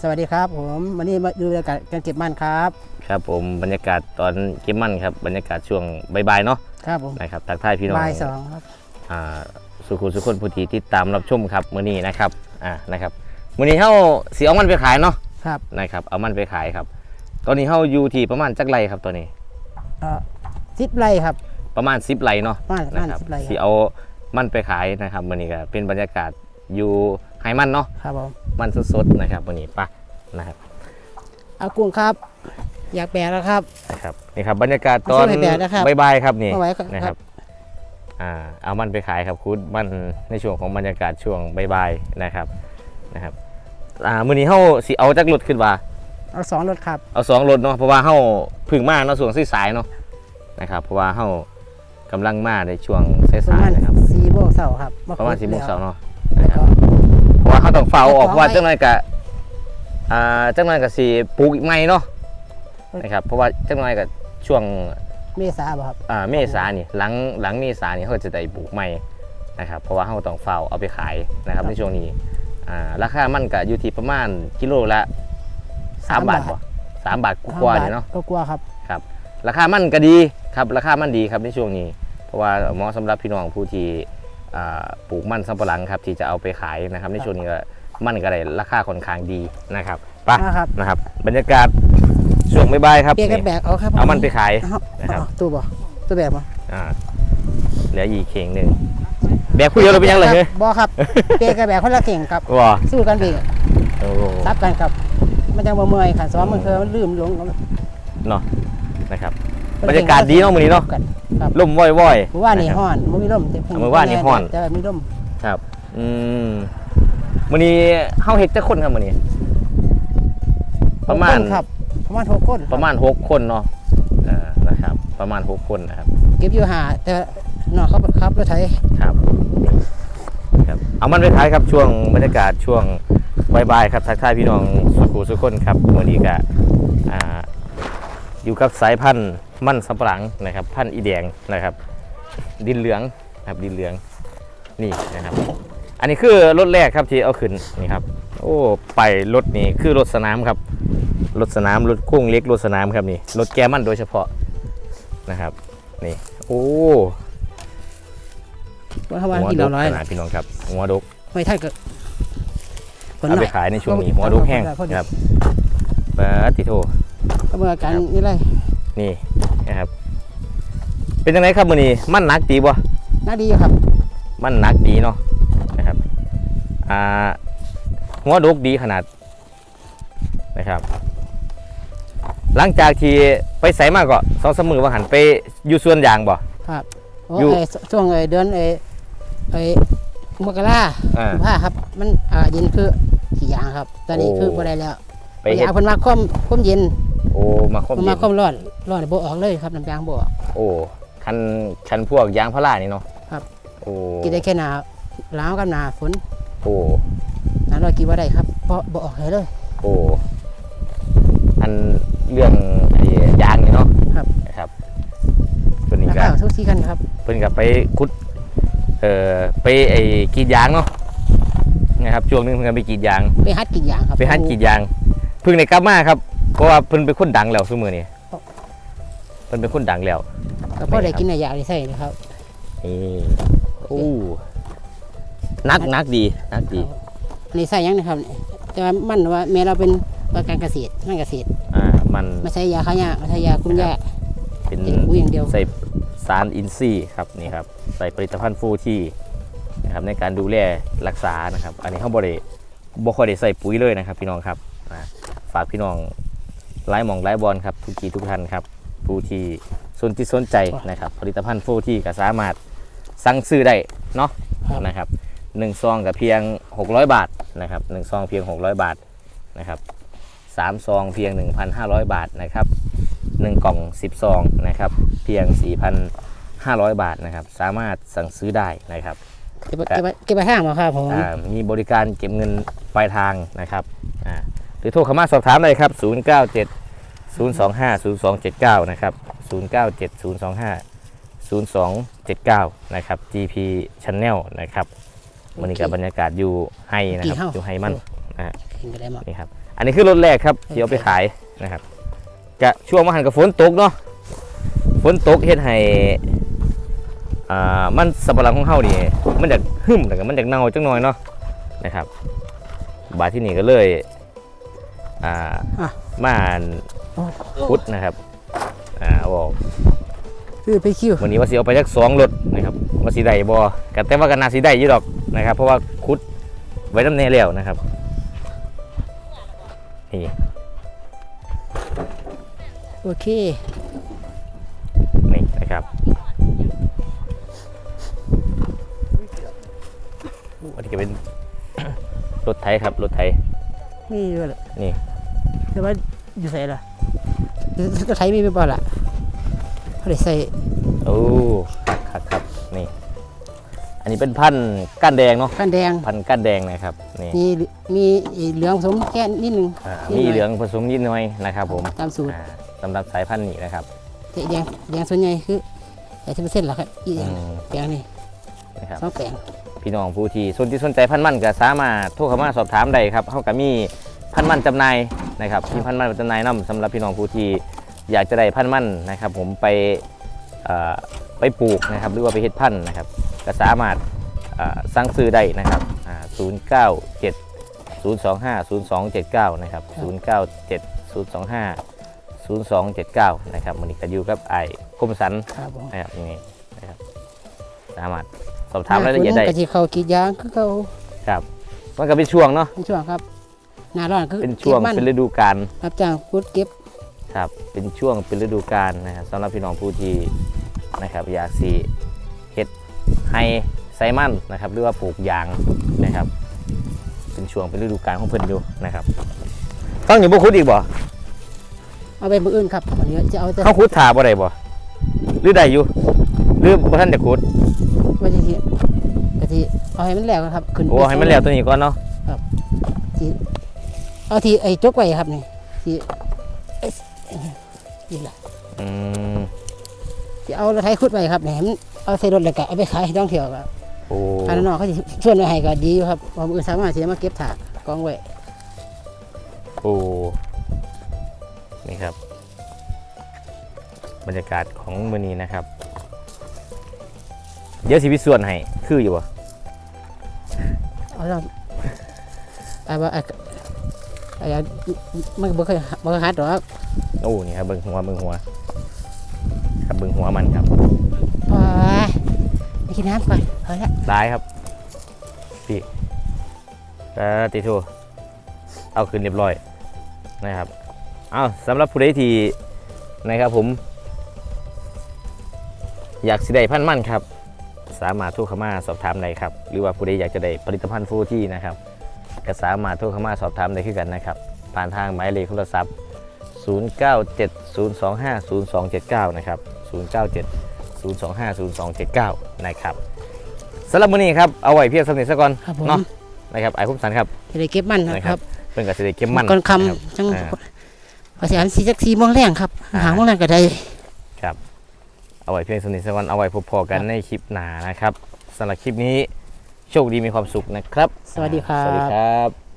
สวัสดีครับผมวันนี้มาดูบรรยากาศการเก็บมันครับ ครับผมบรรยากาศตอนเก็บมันครับ บรรยากาศช่วงบ่ายๆเนาะครับผมนะครับทักทายพี่น้องบ่ายสองครับอ่าสุขุมสุขคนผู้ที่ติดตามรับชมครับมื้อนี้นะครับอ่านะครับมื้อนี้เฮาสิเอามันไปขายเนาะครับนะครับเอามันไปขายครับ ตอนนี้เฮาอยู่ที่ประมาณจักไรครับตอนนี้เอ่อสิบไร่ครับ ประมาณ10ไรเนาะประมาณประนะมาณครับสิบไร่สิเอามันไปขายนะครับมื้อนี้ก็เป็นบรรยากาศอยู่ ไฮมันเนาะครับผมมันสดๆนะครับมื้อนี้ไปะนะครับเอากุ้งครับ อยากแบกแล้วครับนะครับนี่ครับบรรยากาศตอนช่วยให้แบบนะครับบ่ายๆครับนี่เอาไว้ครับนะครับอ่าเอามันไปขายครับคุณมันในช่วงของบรรยากาศช่วงบ่ายๆนะครับนะครับอ่ามื้อนี้เฮาสิเอาจักรถขึ้นมาเอาสองรถครับเอาสองรถเนาะเพราะว่าเฮาพึ่งมาเนาะช่วงสายๆเนาะนะครับเพราะว่าเฮากำลังมาในช่วงสประายมาณๆนะครับสี่โมงเช้าครับประมาณ4โมงเช้าเนาะแล้วนะครับก็ เพราะว่าเฮาต้องเฝ้าออกเอาเพราะว่าไว้จังหน่อยก็อ่าจังหน่อยก็สิปลูกอีกใหม่เนาะนะครับเพราะว่าจังหน่อยก็ช่วงเมษาบ่ครับอ่าเมษานี่หลังหลังเมษานี่เขาจะได้ปลูกใหม่นะครับเพราะว่าเขาต้องเฝ้าเอาไปขายนะครับในช่วงนี้อ่าราคามันก็อยู่ที่ประมาณกิโลละสามบาทบ่สามบาทกว่าๆนี่เนาะก็กลัวครับครับราคามันก็ดีครับราคามันดีครับในช่วงนี้ เพราะว่าเหมาะสำหรับพี่น้องผู้ที่อ่า ปลูกมันสำปะหลังครับที่จะเอาไปขายนะครับในช่วงนี้ก็มันก็ได้ราคาค่อนข้างดีนะครับไปนะครับ นะครับ บรรยากาศช่วงบ่ายๆครับเปียกกับนี่แบกเอาครับเอามันไปขายเอานะครับเอาตู้บ่ตู้แบกบ่อ่าเหลืออีกเข่งหนึ่งแบกผู้เดียวเราเป็นยังไงเฮ้ยบ่ครับเปียกกับแบกคนละเก่งครับว้าสู้กันเบรกโอ้โหซับกันครับมันจะบ่เมื่อยค่ะซ้อมมันเคยมันลืมลงเนาะนะครับ บรรยากาศดีเนาะมื้อนี้เนาะกันครับลมว่อย เมื่อวานนี่ะครับฮ้อนบ่มีลมแต่พิ่งเมื่อวานนี่ฮ้อน แต่ว่ามีลมครับ อืมมื้อนี้เฮาเฮ็ดจักคนครับมื้อนี้ ประมาณ หกคนครับ ประมาณหกคนคบประมาณ6คนเนาะอ่านะครับ ประมาณ6คนนะครับ เก็บอยู่หาแต่นอกเขาครับรถไถครับครับ เอามันไปขายครับช่วงบรรยากาศช่วงบ่ายๆครับทักทายพี่น้องสุขุสุขคนครับมื้อนี้ก็อ่า อยู่กับสายพันธุ์มันสำปะหลังนะครับ พันธุ์อีแดงนะครับ ดินเหลืองนะครับดินเหลืองนี่นะครับ อันนี้คือรถแรกครับที่เอาขึ้นนี่ครับ โอ้ไปรถนี้คือรถสนามครับรถสนามรถคุ้งเล็กรถสนามครับนี่รถแกมันโดยเฉพาะนะครับนี่โอ้ว่าเขาว่าหัวที่ดเรากร้อยขนาดพี่น้องครับหัวดกไม่ท่านก็ผลเอาหน่ไปอยขายในช่วงนี้หัวดกแห้งครับปาติโท ก็เมื่อการครับนี่ไรนี่นะครับ เป็นยังไงครับมือนี้มันหนักดีบ่น่าดีครับ มันหนักดีเนาะนะครับอ่าหัวดกดีขนาดนะครับ หลังจากที่ไปใส่มากก็สองสามมือว่าหันไปอยู่สวนยางบ่ครับโอ้อยู่ไอ้ช่วงไอ้เดือนไอ้ไอ้มกราอ่าผ้าครับ มันอ่าเย็นคือขี่ยางครับ ตอนนี้โอ้คือบ่ได้แล้วไปเฮ็ดเอาเพิ่นมาคว่ำคว่ำเย็น โอ้มาครบเพิ่นเย็มานคว่ำร้อนร้อนบ่ออกเลยครับน้ำยางบ่ออก โอ้คันคันพวกยางพารานี่เนาะครับ โอ้กินได้แค่หนาหนาวกับหนาฝนโอ้หนาร้อนกินบ่ได้ครับเพราะบ่ออกเลยเลย โอ้อันเรื่องไอ้ยางนี่เนาะครับนะครับตัวนี้ราก็คาทุกที่กันครับ เพิ่นกับไปคุดเอ่อไปไอ้กรีดยางเนาะนะครับช่วงหนึงเพิ่นก็ไปกรีดยาง ไปฮัดกินยางครับไปหันกรีดยางเพิ่งได้กลับมาครับเพ ราะว่าเพิ่นเป็นคนดังแล้วซุมื้อนี้เพิ่นเป็นคนดังแล้วก็พอได้กินในยาได้ใส่นะครับนี่โอ้นักนักดีนักดีอันนี้ใส่ยังนะครับ แต่ว่ามันว่าแม่เราเป็นประการเกษตรนั่นเกษตรอ่ามันไม่ใช่ยาฆ่าหญ้าไม่ใช่ยาคุมหญ้าเป็นเด็กอุ้ยอย่างเดียวใส่สารอินทรีย์ครับนี่ครับ ใส่ผลิตภัณฑ์ฟูที่นะครับในการดูแลรักษานะครับ อันนี้เขาบริบ่ค่อยได้ใส่ปุ๋ยเลยนะครับ พี่น้องครับอ่าฝากพี่น้อง ไล่มองไล่บอลครับทุกทีทุกท่านครับผู้ที่สนที่สนใจนะครับผลิตภัณฑ์ฟูที่ก็สามารถสั่งซื้อได้เนาะครับนะครับหนึ่งซองกับเพียง 600 บาทนะครับหนึ่งซองเพียง 600 บาทนะครับสามซองเพียง 1,500 บาทนะครับหนึ่งกล่อง 10 ซองนะครับเพียง 4,500 บาทนะครับสามารถสั่งซื้อได้นะครับเก็บไปเก็บไปเก็บไปห้างมาครับผมอ่ามีบริการเก็บเงินปลายทางนะครับอ่าหรือโทรเข้ามาสอบถามเลยครับ 097 025 0279 นะครับ 097 025 0279 นะครับ GP Channel นะครับวันนี้กับบรรยากาศอยู่ให้นะครับอยู่ให้มันนะฮะกินก็ได้หมดนี่ครับ อันนี้คือรถแรกครับที่เอาไปขายนะครับกะช่วงมาหันกับฝนตกเนาะฝนตกเฮ็ดให้อ่ามันสับปะหลังของเฮานี่มันจะหึมแต่ก็มันจะเน่าจังหน่อยเนาะนะครับบาดที่นี่ก็เลย อ่าอะมาพุดนะครับอ่าเอาออกคือไปคิววันนี้ว่าสิเอาไปจักสองรถนะครับว่าสิได้บ่ก็แต่ว่าก็น่าสิได้อยู่ดอกนะครับ เพราะว่าคุดไว้น้ำแน่แล้วนะครับนี่โอเคนี่นะครับอันนี้ก็เป็นรถไถครับรถไถนี่ด้วยล่ะนี่ แต่ว่าอยู่ใส่ล่ะก็ใช้ไม่เป็นบ่ล่ะเขาได้ใส่โอ้ครับครับครับนี่ อันนี้เป็นพันธุ์ก้านแดงเนาะกันแดง พันธุ์ก้านแดงนะครับ นี่มีมีเหลืองผสมแค่นิดนึงอ่านิดหน่อยมีเหลืองผสมนิดหน่อยนะครับ ผมตามสูตรอ่าสำหรับสายพันธุ์นี้นะครับ แต่แดงแดงส่วนใหญ่คือแปดสิบเปอร์เซ็นต์ละครับอีแดอืงมแปลงนี่นะครับ สองแปลง พี่น้องผู้ที่สนที่สนใจพันธุ์มันก็สามารถโทรเข้ามาสอบถามได้ครับเขาก็มีพันธุ์มันจำหน่าย นะครับมีพันธุ์มันจำหน่ายนํสำหรับพี่น้องผู้ที่อยากจะได้พันธุ์มันนะครับผมไปเอ่อไปปลูกนะครับหรือว่าไปเฮ็ดพันธุ์นะครับก็สามารถเอ่อสั่งซื้อได้นะครับอ่า097 025 0279นะครับ097 025 0279นะครับมันนี้ก็อยู่กับไอ้คมสันครับผมนะครับนี่นะครับสามารถสอบถามรายละเอียดได้กะทิเขากรีดยางคือเขาครับมันก็เป็นช่วงเนาะเป็นช่วงครับ หน้าร้อนคือเป็นช่วงก็บมันเป็นฤดูกาลรับจ้างพุดเก็บครับ เป็นช่วงเป็นฤดูกาลนะครับสำหรับพี่น้องผู้ที่นะครับ อยากสีเฮ็ดให้ไซมันนะครับหรือว่าปลูกยางนะครับ เป็นช่วงเป็นฤดูกาลของเพิ่นอยู่นะครับต้องอยู่บ่คุดอีกบ่เอาไปมืออื่นครับวันนี้จะเอาแต่เขาคุดถาบ่ได้บ่หรือได้อยู่หรือบ่ทันจะคุดว่าจะทีกะทิเอาให้มันแล้วครับขึ้นโอ้ให้มันแล้วตัวนี้ก่อนเนาะ ที เอาทีไอ้จกไว้ครับนี่ทีเอ้ยนี่แหละอืมที่เอารถไถขุดไว้ครับเนี่ยให้มันเอาใส่รถแล้วก็เอาไปขายให้ท่องเที่ยวครับโอ้ทางนอกเขาจะส่วนไว้ให้ก็ดีอยู่ครับเพราะมือสามารถที่จะมาเก็บถาดกองไว้โอ้นี่ครับ บรรยากาศของมื้อนี้นะครับ เดี๋ยวสิพิส่วนให้คืออยู่บ่เอาแล้วไอ้ว่า ไอ้ไอ้มันบ่เคยบ่เคยหัดหรอกโอ้นี่ครับเบิ่งหัวเบิ่งหัว ครับเบิ่งหัวมันครับไปไปกินน้ำก่อนเฮ้ยละได้ครับพี่ก็ติโทเอาขึ้นเรียบร้อยนะครับเอาสำหรับผู้ใดที่นะครับผม อยากสิได้พันธุ์มันครับ สามารถโทรเข้ามาสอบถามได้ครับ หรือว่าผู้ใดอยากจะได้ผลิตภัณฑ์ฟูที่นะครับ ก็สามารถโทรเข้ามาสอบถามได้คือกันนะครับ ผ่านทางหมายเลขโทรศัพท์ 0970250279 นะครับ 0970250279 นะครับสำหรับมื้อนี้ครับ เอาไว้เพียงสำเร็จซะก่อนครับผม เนาะนะครับไอ้พุ่มสันครับจะได้เก็บมันนะนะคครัรับบเพิ่นก็สิได้เข้มมันก่อนคนะครับำจังอ่าภาษาสีจักสีโมงแรงครับอ่า หาโมงแรงก็ได้ครับเอาไว้เพียงสำเร็จซะก่อนเอาไว้พบพอกันในคลิปหน้านะครับสำหรับคลิปนี้ โชคดีมีความสุขนะครับ สวัสดีครัสวัสดีบครับ